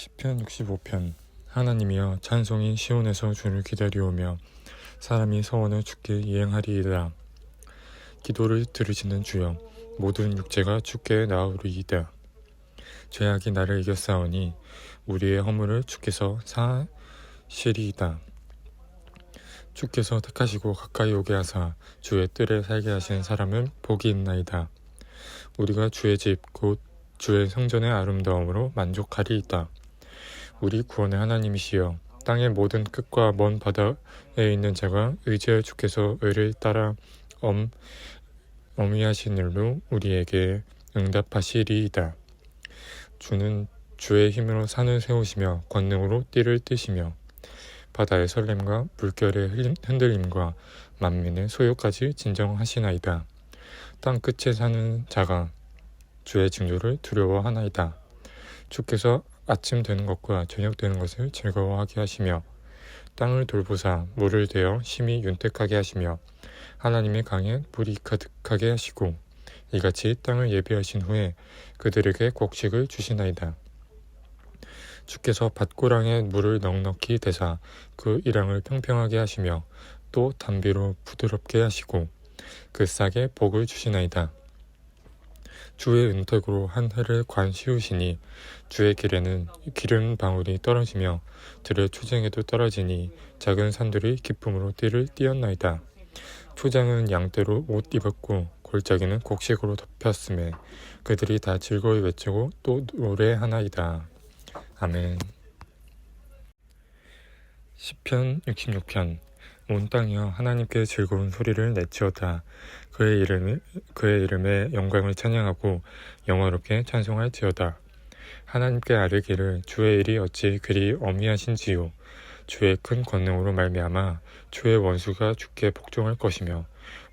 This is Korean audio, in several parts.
시편 65편 하나님이여 찬송이 시온에서 주를 기다리오며 사람이 서원을 주께 이행하리이다. 기도를 들으시는 주여 모든 육체가 주께 나오리이다. 죄악이 나를 이겼사오니 우리의 허물을 주께서 사시리이다. 주께서 택하시고 가까이 오게 하사 주의 뜰에 살게 하신 사람은 복이 있나이다. 우리가 주의 집 곧 주의 성전의 아름다움으로 만족하리이다. 우리 구원의 하나님이시여 땅의 모든 끝과 먼 바다에 있는 자가 의지하여 주께서 의를 따라 엄 어미하신 일로 우리에게 응답하시리이다. 주는 주의 힘으로 산을 세우시며 권능으로 띠를 뜨시며 바다의 설렘과 물결의 흔들림과 만민의 소요까지 진정하시나이다. 땅 끝에 사는 자가 주의 징조를 두려워하나이다. 주께서 아침 되는 것과 저녁 되는 것을 즐거워하게 하시며 땅을 돌보사 물을 대어 심히 윤택하게 하시며 하나님의 강에 물이 가득하게 하시고 이같이 땅을 예비하신 후에 그들에게 곡식을 주시나이다. 주께서 밭고랑에 물을 넉넉히 대사 그 이랑을 평평하게 하시며 또 담비로 부드럽게 하시고 그 싹에 복을 주시나이다. 주의 은택으로 한 해를 관 씌우시니 주의 길에는 기름 방울이 떨어지며 들의 초쟁에도 떨어지니 작은 산들이 기쁨으로 띠를 띄었나이다. 초장은 양떼로 옷 입었고 골짜기는 곡식으로 덮였음에 그들이 다 즐거이 외치고 또 노래하나이다. 아멘. 시편 66편 온 땅이여 하나님께 즐거운 소리를 내치어다. 그의 이름을 그의 이름에 영광을 찬양하고 영화롭게 찬송할지어다. 하나님께 아뢰기를 주의 일이 어찌 그리 어미하신지요. 주의 큰 권능으로 말미암아 주의 원수가 주께 복종할 것이며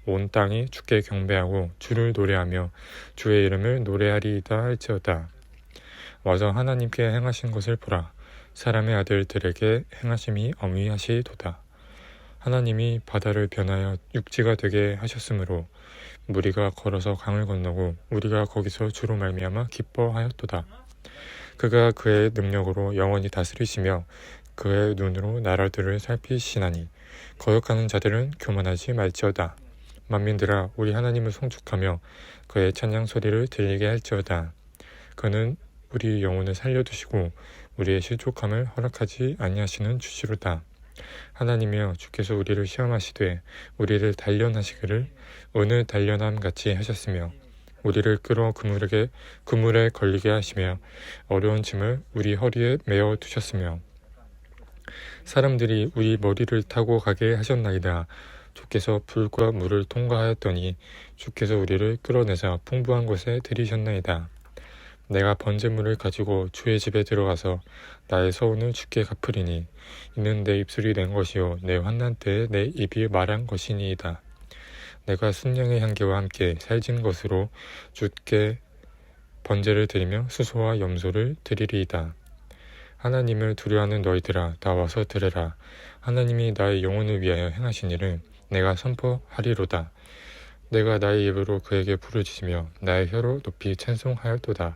온 땅이 주께 경배하고 주를 노래하며 주의 이름을 노래하리이다 할지어다. 와서 하나님께 행하신 것을 보라. 사람의 아들들에게 행하심이 어미하시도다. 하나님이 바다를 변하여 육지가 되게 하셨으므로 우리가 걸어서 강을 건너고 우리가 거기서 주로 말미암아 기뻐하였도다. 그가 그의 능력으로 영원히 다스리시며 그의 눈으로 나라들을 살피시나니 거역하는 자들은 교만하지 말지어다. 만민들아 우리 하나님을 송축하며 그의 찬양 소리를 들리게 할지어다. 그는 우리 영혼을 살려두시고 우리의 실족함을 허락하지 아니하시는 주시로다. 하나님이여 주께서 우리를 시험하시되 우리를 단련하시기를 어느 단련함 같이 하셨으며 우리를 끌어 그물에게 그물에 걸리게 하시며 어려운 짐을 우리 허리에 메어 두셨으며 사람들이 우리 머리를 타고 가게 하셨나이다. 주께서 불과 물을 통과하였더니 주께서 우리를 끌어내사 풍부한 곳에 들이셨나이다. 내가 번제물을 가지고 주의 집에 들어가서 나의 서운을 주께 갚으리니 이는 내 입술이 낸 것이요 내 환난 때에 내 입이 말한 것이니이다. 내가 순양의 향기와 함께 살진 것으로 주께 번제를 드리며 수소와 염소를 드리리이다. 하나님을 두려워하는 너희들아 다 와서 들으라. 하나님이 나의 영혼을 위하여 행하신 일을 내가 선포하리로다. 내가 나의 입으로 그에게 부르짖으며 나의 혀로 높이 찬송하였도다.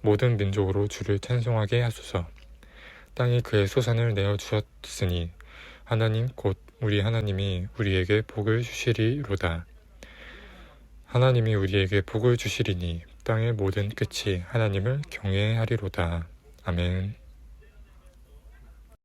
모든 민족으로 주를 찬송하게 하소서. 땅이 그의 소산을 내어 주셨으니 하나님 곧 우리 하나님이 우리에게 복을 주시리로다. 하나님이 우리에게 복을 주시리니 땅의 모든 끝이 하나님을 경외하리로다. 아멘.